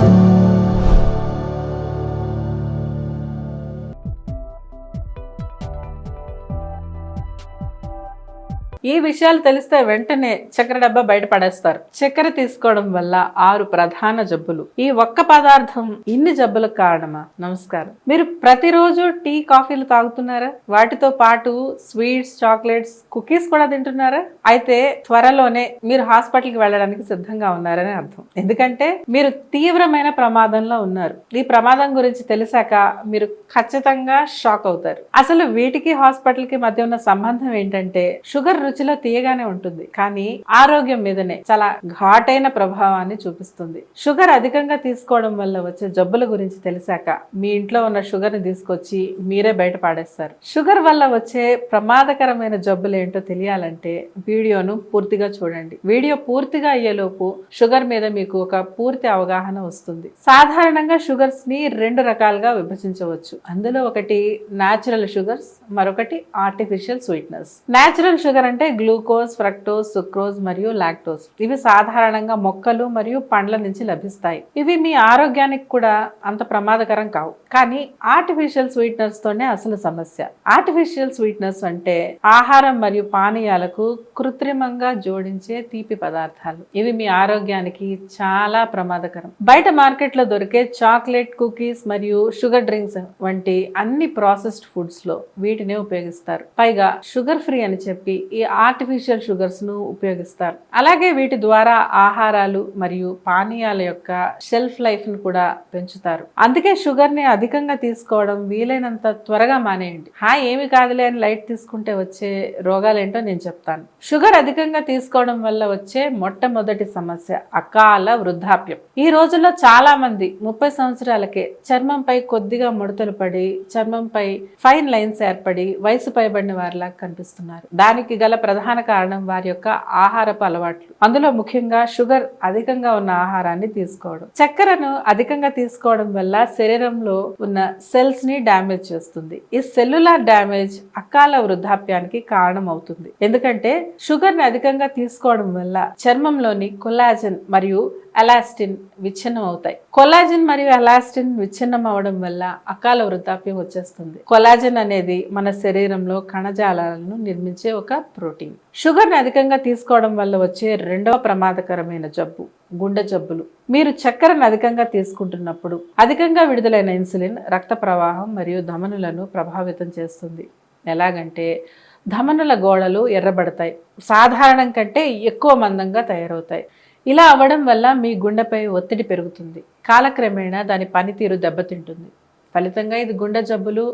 Thank you. ఈ విషయాలు తెలిస్తే వెంటనే చక్కెర డబ్బా బయటపడేస్తారు చక్కెర తీసుకోవడం వల్ల ఆరు ప్రధాన జబ్బులు. ఈ ఒక్క పదార్థం ఇన్ని జబ్బులకు కారణమా? నమస్కారం. మీరు ప్రతిరోజు టీ కాఫీలు తాగుతున్నారా? వాటితో పాటు స్వీట్స్ చాక్లెట్స్ కుకీస్ కూడా తింటున్నారా? అయితే త్వరలోనే మీరు హాస్పిటల్కి వెళ్ళడానికి సిద్ధంగా ఉన్నారని అర్థం. ఎందుకంటే మీరు తీవ్రమైన ప్రమాదంలో ఉన్నారు. ఈ ప్రమాదం గురించి తెలిసాక మీరు ఖచ్చితంగా షాక్ అవుతారు. అసలు వీటికి హాస్పిటల్కి మధ్య ఉన్న సంబంధం ఏంటంటే షుగర్ రుచిలో తీయగానే ఉంటుంది. కానీ ఆరోగ్యం మీదనే చాలా ఘాటైన ప్రభావాన్ని చూపిస్తుంది. షుగర్ అధికంగా తీసుకోవడం వల్ల వచ్చే జబ్బుల గురించి తెలిసాక మీ ఇంట్లో ఉన్న షుగర్ని తీసుకొచ్చి మీరే బయట పాడేస్తారు. షుగర్ వల్ల వచ్చే ప్రమాదకరమైన జబ్బులు ఏంటో తెలియాలంటే వీడియోను పూర్తిగా చూడండి. వీడియో పూర్తిగా అయ్యేలోపు షుగర్ మీద మీకు ఒక పూర్తి అవగాహన వస్తుంది. సాధారణంగా షుగర్స్ని రెండు రకాలుగా విభజించవచ్చు. అందులో ఒకటి న్యాచురల్ షుగర్స్ మరొకటి ఆర్టిఫిషియల్ స్వీట్నెస్ న్యాచురల్ షుగర్ అంటే గ్లూకోజ్ ఫ్రక్టోజ్ సుక్రోజ్ మరియు లాక్టోజ్. ఇవి సాధారణంగా మొక్కలు మరియు పండ్ల నుంచి లభిస్తాయి. ఇవి మీ ఆరోగ్యానికి కూడా అంత ప్రమాదకరం కావు. కానీ ఆర్టిఫిషియల్ స్వీట్నర్స్ తోనే అసలు సమస్య. ఆర్టిఫిషియల్ స్వీట్నెస్ అంటే ఆహారం మరియు పానీయాలకు కృత్రిమంగా జోడించే తీపి పదార్థాలు. ఇవి మీ ఆరోగ్యానికి చాలా ప్రమాదకరం. బయట మార్కెట్లో దొరికే చాక్లెట్ కుకీస్ మరియు షుగర్ డ్రింక్స్ వంటి అన్ని ప్రాసెస్డ్ ఫుడ్స్లో వీటినే ఉపయోగిస్తారు. పైగా షుగర్ ఫ్రీ అని చెప్పి ఈ ఆర్టిఫిషియల్ షుగర్స్ను ఉపయోగిస్తారు. అలాగే వీటి ద్వారా ఆహారాలు మరియు పానీయాల యొక్క షెల్ఫ్ లైఫ్ను కూడా పెంచుతారు. అందుకే షుగర్ని అధికంగా తీసుకోవడం వీలైనంత త్వరగా మానేయండి. హా ఏమి కాదులే అని లైట్ తీసుకుంటే వచ్చే రోగాలేంటో నేను చెప్తాను. షుగర్ అధికంగా తీసుకోవడం వల్ల వచ్చే మొట్టమొదటి సమస్య అకాల వృద్ధాప్యం. ఈ రోజుల్లో చాలా మంది ముప్పై సంవత్సరాలకే చర్మంపై కొద్దిగా ముడతలు పడి చర్మంపై ఫైన్ లైన్స్ ఏర్పడి వయసు పైబడిన వారిలా కనిపిస్తున్నారు. దానికి గల ప్రధాన కారణం వారి యొక్క ఆహారపు అలవాట్లు. అందులో ముఖ్యంగా షుగర్ అధికంగా ఉన్న ఆహారాన్ని తీసుకోవడం. చక్కెరను అధికంగా తీసుకోవడం వల్ల శరీరంలో ఉన్న సెల్స్ని డ్యామేజ్ చేస్తుంది. ఈ సెల్యులార్ డ్యామేజ్ అకాల వృద్ధాప్యానికి కారణం అవుతుంది ఎందుకంటే షుగర్ని అధికంగా తీసుకోవడం వల్ల చర్మంలోని కొలాజన్ మరియు అలాస్టిన్ విచ్ఛిన్నం అవుతాయి. కొలాజిన్ మరియు అలాస్టిన్ విచ్ఛిన్నం అవడం వల్ల అకాల వృద్ధాప్యం వచ్చేస్తుంది. కొలాజిన్ అనేది మన శరీరంలో కణజాలాలను నిర్మించే ఒక ప్రోటీన్. షుగర్ని అధికంగా తీసుకోవడం వల్ల వచ్చే రెండవ ప్రమాదకరమైన జబ్బు గుండె జబ్బులు. మీరు చక్కెరను అధికంగా తీసుకుంటున్నప్పుడు అధికంగా విడుదలైన ఇన్సులిన్ రక్త ప్రవాహం మరియు ధమనులను ప్రభావితం చేస్తుంది. ఎలాగంటే ధమనుల గోడలు ఎర్రబడతాయి. సాధారణం కంటే ఎక్కువ మందంగా తయారవుతాయి. ఇలా అవ్వడం వల్ల మీ గుండెపై ఒత్తిడి పెరుగుతుంది. కాలక్రమేణా దాని పనితీరు దెబ్బతింటుంది. ఫలితంగా ఇది గుండె జబ్బులు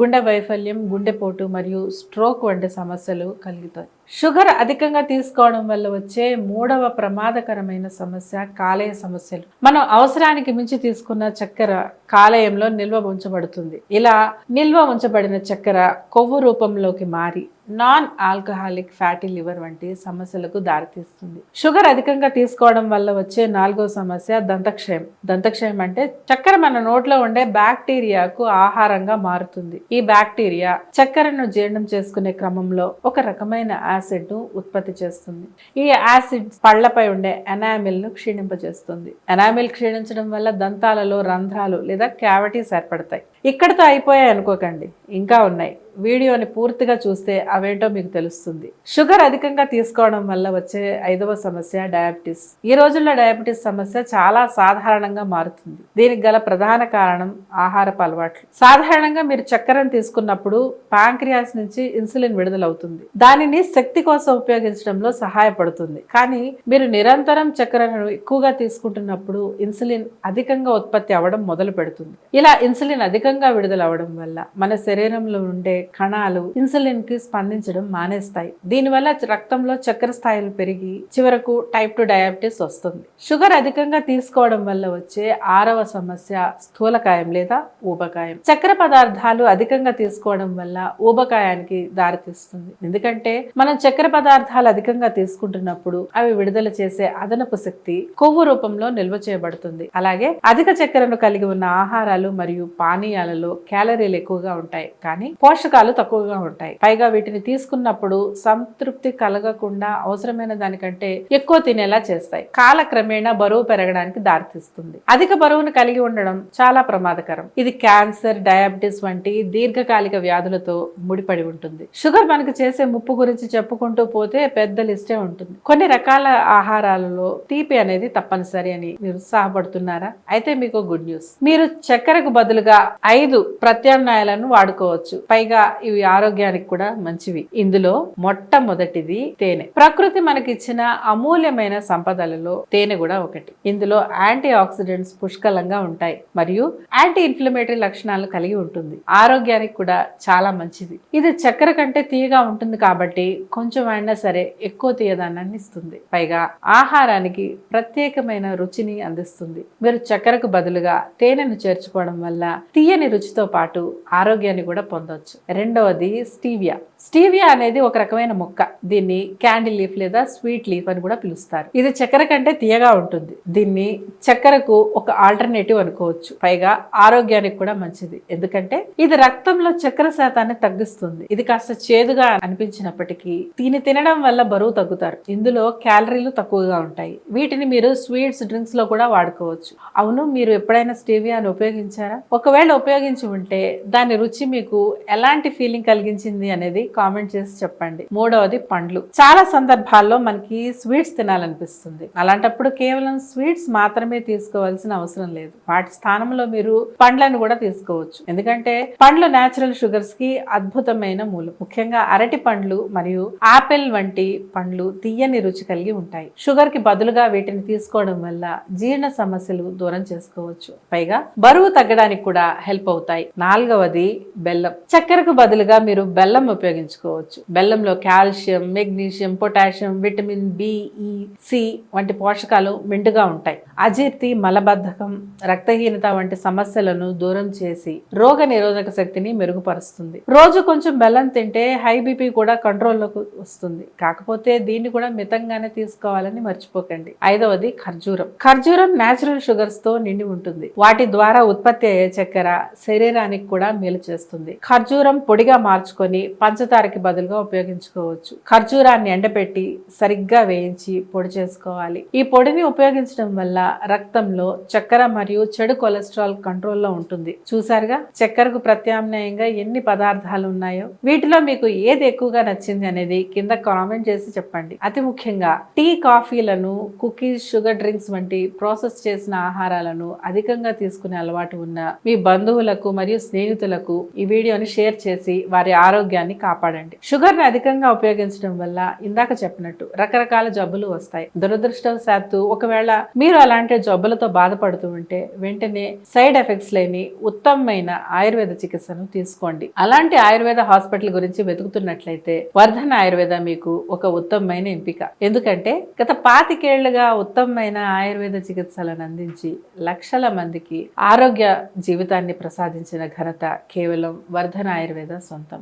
గుండె వైఫల్యం గుండెపోటు మరియు స్ట్రోక్ వంటి సమస్యలు కలుగుతాయి. షుగర్ అధికంగా తీసుకోవడం వల్ల వచ్చే మూడవ ప్రమాదకరమైన సమస్య కాలేయ సమస్యలు. మనం అవసరానికి మించి తీసుకున్న చక్కెర కాలేయంలో నిల్వ ఉంచబడుతుంది. ఇలా నిల్వ ఉంచబడిన చక్కెర కొవ్వు రూపంలోకి మారి నాన్ ఆల్కహాలిక్ ఫ్యాటీ లివర్ వంటి సమస్యలకు దారితీస్తుంది. షుగర్ అధికంగా తీసుకోవడం వల్ల వచ్చే నాలుగో సమస్య దంతక్షయం. దంతక్షయం అంటే చక్కెర మన నోట్లో ఉండే బ్యాక్టీరియాకు ఆహారంగా మారుతుంది. ఈ బ్యాక్టీరియా చక్కెరను జీర్ణం చేసుకునే క్రమంలో ఒక రకమైన యాసిడ్ను ఉత్పత్తి చేస్తుంది. ఈ యాసిడ్ పళ్ళపై ఉండే ఎనామిల్ను క్షీణింపజేస్తుంది. ఎనామిల్ క్షీణించడం వల్ల దంతాలలో రంధ్రాలు లేదా క్యావిటీస్ ఏర్పడతాయి. ఇక్కడితో అయిపోయాయి అనుకోకండి. ఇంకా ఉన్నాయి. వీడియోని పూర్తిగా చూస్తే అవేంటో మీకు తెలుస్తుంది. షుగర్ అధికంగా తీసుకోవడం వల్ల వచ్చే ఐదవ సమస్య డయాబెటీస్. ఈ రోజుల్లో డయాబెటీస్ సమస్య చాలా సాధారణంగా మారుతుంది. దీనికి గల ప్రధాన కారణం ఆహారపు అలవాట్లు. సాధారణంగా మీరు చక్కెరను తీసుకున్నప్పుడు పాంక్రియాస్ నుంచి ఇన్సులిన్ విడుదలవుతుంది. దానిని శక్తి కోసం ఉపయోగించడంలో సహాయపడుతుంది. కానీ మీరు నిరంతరం చక్కెరను ఎక్కువగా తీసుకుంటున్నప్పుడు ఇన్సులిన్ అధికంగా ఉత్పత్తి అవ్వడం మొదలు పెడుతుంది ఇలా ఇన్సులిన్ అధికంగా విడుదలవ్వడం వల్ల మన శరీరంలో ఉండే కణాలు ఇన్సులిన్కి స్పందించడం మానేస్తాయి. దీనివల్ల రక్తంలో చక్కెర స్థాయిలు పెరిగి చివరకు టైప్ టు డయాబెటీస్ వస్తుంది. షుగర్ అధికంగా తీసుకోవడం వల్ల వచ్చే ఆరవ సమస్య స్థూలకాయం లేదా ఊబకాయం. చక్కెర పదార్థాలు అధికంగా తీసుకోవడం వల్ల ఊబకాయానికి దారితీస్తుంది. ఎందుకంటే మనం చక్కెర పదార్థాలు అధికంగా తీసుకుంటున్నప్పుడు అవి విడుదల చేసే అదనపు శక్తి కొవ్వు రూపంలో నిల్వ చేయబడుతుంది. అలాగే అధిక చక్కెరను కలిగి ఉన్న ఆహారాలు మరియు పానీయాలలో క్యాలరీలు ఎక్కువగా ఉంటాయి. కానీ పోషకాలు తక్కువగా ఉంటాయి. పైగా వీటిని తీసుకున్నప్పుడు సంతృప్తి కలగకుండా అవసరమైన దానికంటే ఎక్కువ తినేలా చేస్తాయి. కాలక్రమేణా బరువు పెరగడానికి దారితీస్తుంది. అధిక బరువును కలిగి ఉండడం చాలా ప్రమాదకరం. ఇది క్యాన్సర్ డయాబెటిస్ వంటి దీర్ఘకాలిక వ్యాధులతో ముడిపడి ఉంటుంది. షుగర్ మనకు చేసే ముప్పు గురించి చెప్పుకుంటూ పోతే పెద్ద లిస్టే ఉంటుంది. కొన్ని రకాల ఆహారాలలో తీపి అనేది తప్పనిసరి అని నిరుత్సాహపడుతున్నారా అయితే మీకు గుడ్ న్యూస్. మీరు చక్కెరకు బదులుగా ఐదు ప్రత్యామ్నాయాలను వాడుకోవచ్చు. పైగా ఇవి ఆరోగ్యానికి కూడా మంచివి. ఇందులో మొట్టమొదటిది తేనె. ప్రకృతి మనకిచ్చిన అమూల్యమైన సంపదలలో తేనె కూడా ఒకటి. ఇందులో యాంటీ ఆక్సిడెంట్స్ పుష్కలంగా ఉంటాయి. మరియు యాంటీ ఇన్ఫ్లమేటరీ లక్షణాలు కలిగి ఉంటుంది. ఆరోగ్యానికి కూడా చాలా మంచిది. ఇది చక్కెర కంటే తీయగా ఉంటుంది కాబట్టి కొంచెం అయినా సరే ఎక్కువ తీయదానాన్ని ఇస్తుంది. పైగా ఆహారానికి ప్రత్యేకమైన రుచిని అందిస్తుంది. మీరు చక్కెరకు బదులుగా తేనెను చేర్చుకోవడం వల్ల తీయని రుచితో పాటు ఆరోగ్యాన్ని కూడా పొందవచ్చు రెండవది స్టీవియా. స్టీవియా అనేది ఒక రకమైన మొక్క. దీన్ని క్యాండిల్ లీఫ్ లేదా స్వీట్ లీఫ్ అని కూడా పిలుస్తారు. ఇది చక్కెర కంటే తీయగా ఉంటుంది. దీన్ని చక్కెరకు ఒక ఆల్టర్నేటివ్ అనుకోవచ్చు. పైగా ఆరోగ్యానికి కూడా మంచిది. ఎందుకంటే ఇది రక్తంలో చక్కెర శాతాన్ని తగ్గిస్తుంది. ఇది కాస్త చేదుగా అనిపించినప్పటికీ దీన్ని తినడం వల్ల బరువు తగ్గుతారు. ఇందులో క్యాలరీలు తక్కువగా ఉంటాయి. వీటిని మీరు స్వీట్స్ డ్రింక్స్లో కూడా వాడుకోవచ్చు. అవును మీరు ఎప్పుడైనా స్టీవియాను ఉపయోగించారా? ఒకవేళ ఉపయోగించి ఉంటే దాని రుచి మీకు ఎలాంటి ఫీలింగ్ కలిగించింది అనేది కామెంట్ చేసి చెప్పండి. మూడవది పండ్లు. చాలా సందర్భాల్లో మనకి స్వీట్స్ తినాలనిపిస్తుంది. అలాంటప్పుడు కేవలం స్వీట్స్ మాత్రమే తీసుకోవాల్సిన అవసరం లేదు. వాటి స్థానంలో మీరు పండ్లను కూడా తీసుకోవచ్చు. ఎందుకంటే పండ్లు నేచురల్ షుగర్స్కి అద్భుతమైన మూలం. ముఖ్యంగా అరటి పండ్లు మరియు ఆపిల్ వంటి పండ్లు తీయని రుచి కలిగి ఉంటాయి. షుగర్కి బదులుగా వీటిని తీసుకోవడం వల్ల జీర్ణ సమస్యలు దూరం చేసుకోవచ్చు. పైగా బరువు తగ్గడానికి కూడా హెల్ప్ అవుతాయి. నాలుగవది బెల్లం. చక్కెరకు బదులుగా మీరు బెల్లం ఉపయోగించుకోవచ్చు. బెల్లంలో calcium magnesium potassium vitamin B E C వంటి పోషకాలు మెండుగా ఉంటాయి. అజీర్తి మలబద్ధకం రక్తహీనత వంటి సమస్యలను దూరం చేసి రోగ నిరోధక శక్తిని మెరుగుపరుస్తుంది. రోజు కొంచెం బెల్లం తింటే హై బీపీ కూడా కంట్రోల్లోకి వస్తుంది. కాకపోతే దీన్ని కూడా మితంగానే తీసుకోవాలని మర్చిపోకండి. ఐదవది ఖర్జూరం. ఖర్జూరం న్యాచురల్ షుగర్స్తో నిండి ఉంటుంది. వాటి ద్వారా ఉత్పత్తి అయ్యే చక్కెర శరీరానికి కూడా మేలు చేస్తుంది. ఖర్జూరం పొడిగా మార్చుకొని పంచదారకి బదులుగా ఉపయోగించుకోవచ్చు. ఖర్జూరాన్ని ఎండబెట్టి సరిగ్గా వేయించి పొడి చేసుకోవాలి. ఈ పొడిని ఉపయోగించడం వల్ల రక్తంలో చక్కెర మరియు చెడు కొలెస్ట్రాల్ కంట్రోల్లో ఉంటుంది. చూసారుగా చక్కెరకు ప్రత్యామ్నాయంగా ఎన్ని పదార్థాలు ఉన్నాయో? వీటిలో మీకు ఏది ఎక్కువగా నచ్చింది అనేది కింద కామెంట్ చేసి చెప్పండి. అతి ముఖ్యంగా టీ కాఫీలను కుకీస్ షుగర్ డ్రింక్స్ వంటి ప్రాసెస్ చేసిన ఆహారాలను అధికంగా తీసుకునే అలవాటు ఉన్న మీ బంధువులకు మరియు స్నేహితులకు ఈ వీడియోని షేర్ చేసి వారి ఆరోగ్యాన్ని కాపాడండి. షుగర్ని అధికంగా ఉపయోగించడం వల్ల ఇందాక చెప్పినట్టు రకరకాల జబ్బులు వస్తాయి. దురదృష్టవశాత్తు ఒకవేళ మీరు అలాంటి జబ్బులతో బాధపడుతూ ఉంటే వెంటనే సైడ్ ఎఫెక్ట్స్ లేని ఉత్తమమైన ఆయుర్వేద చికిత్సను తీసుకోండి. అలాంటి ఆయుర్వేద హాస్పిటల్ గురించి వెతుకుతున్నట్లయితే వర్ధన ఆయుర్వేద మీకు ఒక ఉత్తమమైన ఎంపిక. ఎందుకంటే గత పాతికేళ్ళుగా ఉత్తమమైన ఆయుర్వేద చికిత్సలను అందించి లక్షల మందికి ఆరోగ్య జీవితాన్ని ప్రసాదించిన ఘనత కేవలం వర్ధన ఆయుర్వేద సొంతం.